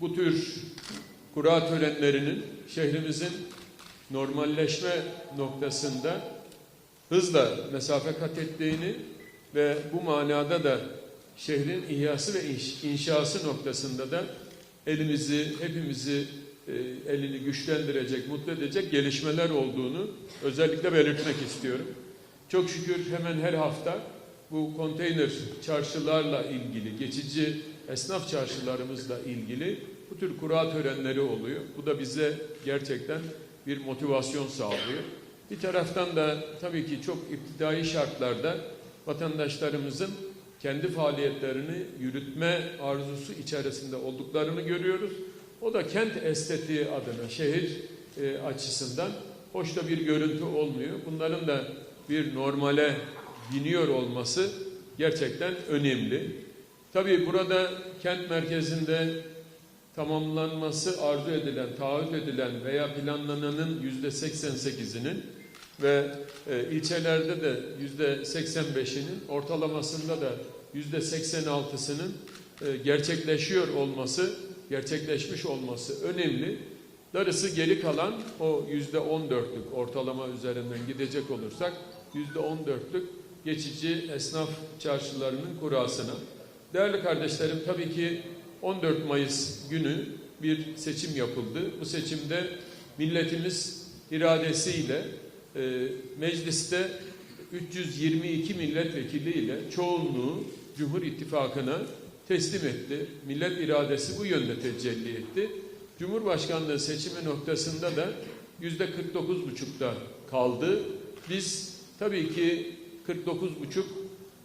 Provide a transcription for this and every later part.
bu tür kura törenlerinin şehrimizin normalleşme noktasında hızla mesafe kat ettiğini ve bu manada da şehrin ihyası ve inş- inşası noktasında da elimizi, hepimizi e, elini güçlendirecek, mutlu edecek gelişmeler olduğunu özellikle belirtmek istiyorum. Çok şükür hemen her hafta bu konteyner çarşılarla ilgili, geçici esnaf çarşılarımızla ilgili bu tür kura törenleri oluyor. Bu da bize gerçekten bir motivasyon sağlıyor. Bir taraftan da tabii ki çok iptidai şartlarda vatandaşlarımızın kendi faaliyetlerini yürütme arzusu içerisinde olduklarını görüyoruz. O da kent estetiği adına, şehir e, açısından hoş da bir görüntü olmuyor. Bunların da bir normale biniyor olması gerçekten önemli. Tabii burada kent merkezinde tamamlanması arzu edilen, taahhüt edilen veya planlananın yüzde 88'inin ve e, ilçelerde de yüzde 85'inin ortalamasında da yüzde 86'sının e, gerçekleşiyor olması, gerçekleşmiş olması önemli. Darısı geri kalan o yüzde 14'lük ortalama üzerinden gidecek olursak yüzde 14'lük geçici esnaf çarşılarının kurasına. Değerli kardeşlerim tabii ki 14 Mayıs günü bir seçim yapıldı. Bu seçimde milletimiz iradesiyle e, mecliste 322 milletvekiliyle çoğunluğu Cumhur İttifakı'na teslim etti. Millet iradesi bu yönde tecelli etti. Cumhurbaşkanlığı seçimi noktasında da yüzde 49,5'da kaldı. Biz tabii ki 49,5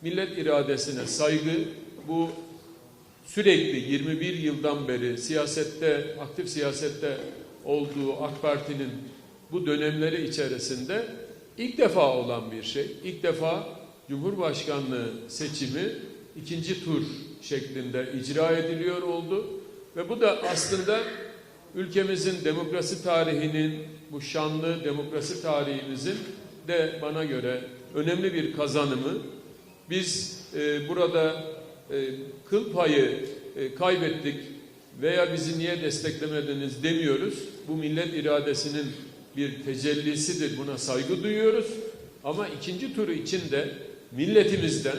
millet iradesine saygı bu sürekli 21 yıldan beri siyasette, aktif siyasette olduğu AK Parti'nin bu dönemleri içerisinde ilk defa olan bir şey. İlk defa Cumhurbaşkanlığı seçimi ikinci tur şeklinde icra ediliyor oldu. Ve bu da aslında ülkemizin demokrasi tarihinin, bu şanlı demokrasi tarihimizin de bana göre önemli bir kazanımı. Biz e, burada e, kıl payı e, kaybettik veya bizi niye desteklemediniz demiyoruz. Bu millet iradesinin bir tecellisidir. Buna saygı duyuyoruz. Ama ikinci turu içinde milletimizden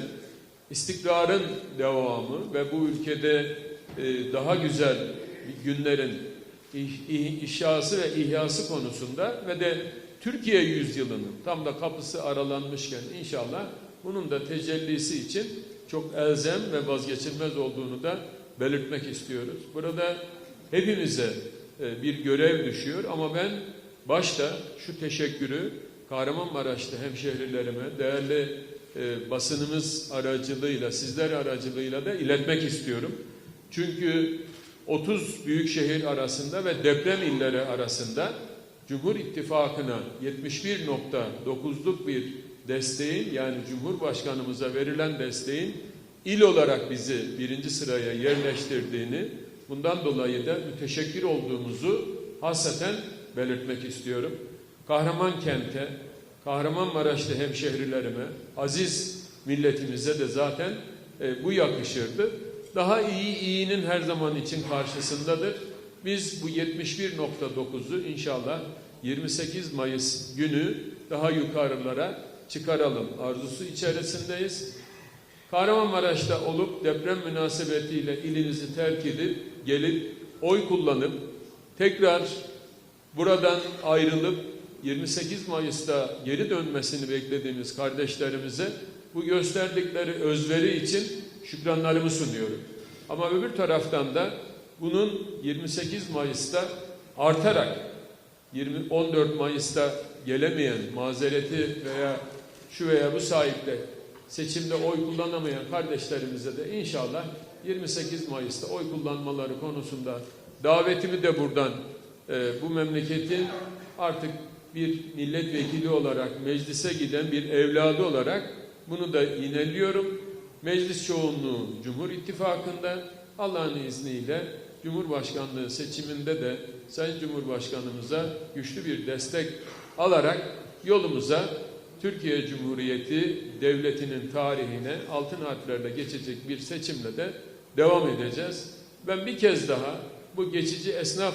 istikrarın devamı ve bu ülkede e, daha güzel günlerin inşası ve ihyası konusunda ve de Türkiye yüzyılının tam da kapısı aralanmışken inşallah bunun da tecellisi için çok elzem ve vazgeçilmez olduğunu da belirtmek istiyoruz. Burada hepimize e, bir görev düşüyor ama ben başta şu teşekkürü Kahramanmaraş'ta hemşehrilerime, değerli e, basınımız aracılığıyla, sizler aracılığıyla da iletmek istiyorum. Çünkü 30 büyük şehir arasında ve deprem illeri arasında Cumhur İttifakı'na 71.9'luk bir desteğin yani Cumhurbaşkanımıza verilen desteğin il olarak bizi birinci sıraya yerleştirdiğini bundan dolayı da müteşekkir olduğumuzu hasreten belirtmek istiyorum. Kahraman kente, Kahramanmaraşlı hemşehrilerime, aziz milletimize de zaten e, bu yakışırdı. Daha iyi iyinin her zaman için karşısındadır. Biz bu 71.9'u inşallah 28 Mayıs günü daha yukarılara çıkaralım arzusu içerisindeyiz. Kahramanmaraş'ta olup deprem münasebetiyle ilinizi terk edip gelip oy kullanıp tekrar buradan ayrılıp 28 Mayıs'ta geri dönmesini beklediğimiz kardeşlerimize bu gösterdikleri özveri için şükranlarımı sunuyorum. Ama öbür taraftan da bunun 28 Mayıs'ta artarak 20 14 Mayıs'ta gelemeyen mazereti veya şu veya bu sahiple seçimde oy kullanamayan kardeşlerimize de inşallah 28 Mayıs'ta oy kullanmaları konusunda davetimi de buradan e, bu memleketin artık bir milletvekili olarak meclise giden bir evladı olarak bunu da yineliyorum. Meclis çoğunluğu Cumhur İttifakı'nda Allah'ın izniyle Cumhurbaşkanlığı seçiminde de Sayın Cumhurbaşkanımıza güçlü bir destek alarak yolumuza Türkiye Cumhuriyeti Devleti'nin tarihine altın harflerle geçecek bir seçimle de devam edeceğiz. Ben bir kez daha bu geçici esnaf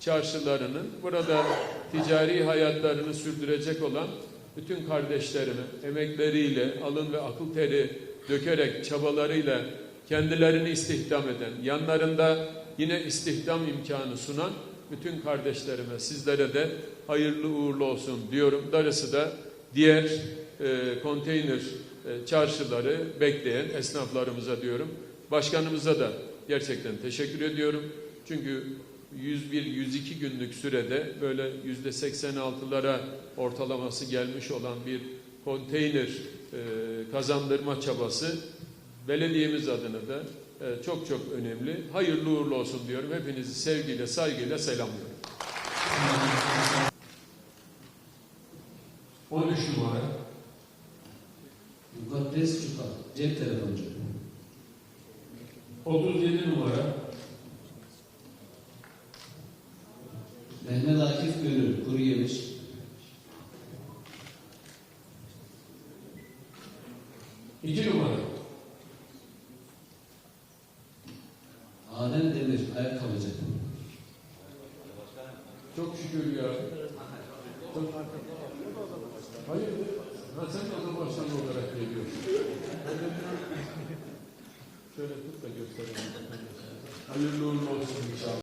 çarşılarının burada ticari hayatlarını sürdürecek olan bütün kardeşlerime emekleriyle, alın ve akıl teri dökerek, çabalarıyla kendilerini istihdam eden, yanlarında yine istihdam imkanı sunan bütün kardeşlerime, sizlere de hayırlı uğurlu olsun diyorum. Darısı da diğer e, konteyner e, çarşıları bekleyen esnaflarımıza diyorum. Başkanımıza da gerçekten teşekkür ediyorum. Çünkü 101-102 günlük sürede böyle yüzde 86'lara ortalaması gelmiş olan bir konteyner e, kazandırma çabası belediyemiz adına da e, çok çok önemli. Hayırlı uğurlu olsun diyorum. Hepinizi sevgiyle, saygıyla selamlıyorum. 13 numara. Mukaddes Çupa, cep telefoncu. 37 numara. Mehmet Akif Gönül, kuru yemiş. İki numara. Şükür ya. Çok... Hayır. Ha sen başkan olarak geliyorsun. Şöyle tut da göstereyim. Hayırlı uğurlu olsun inşallah.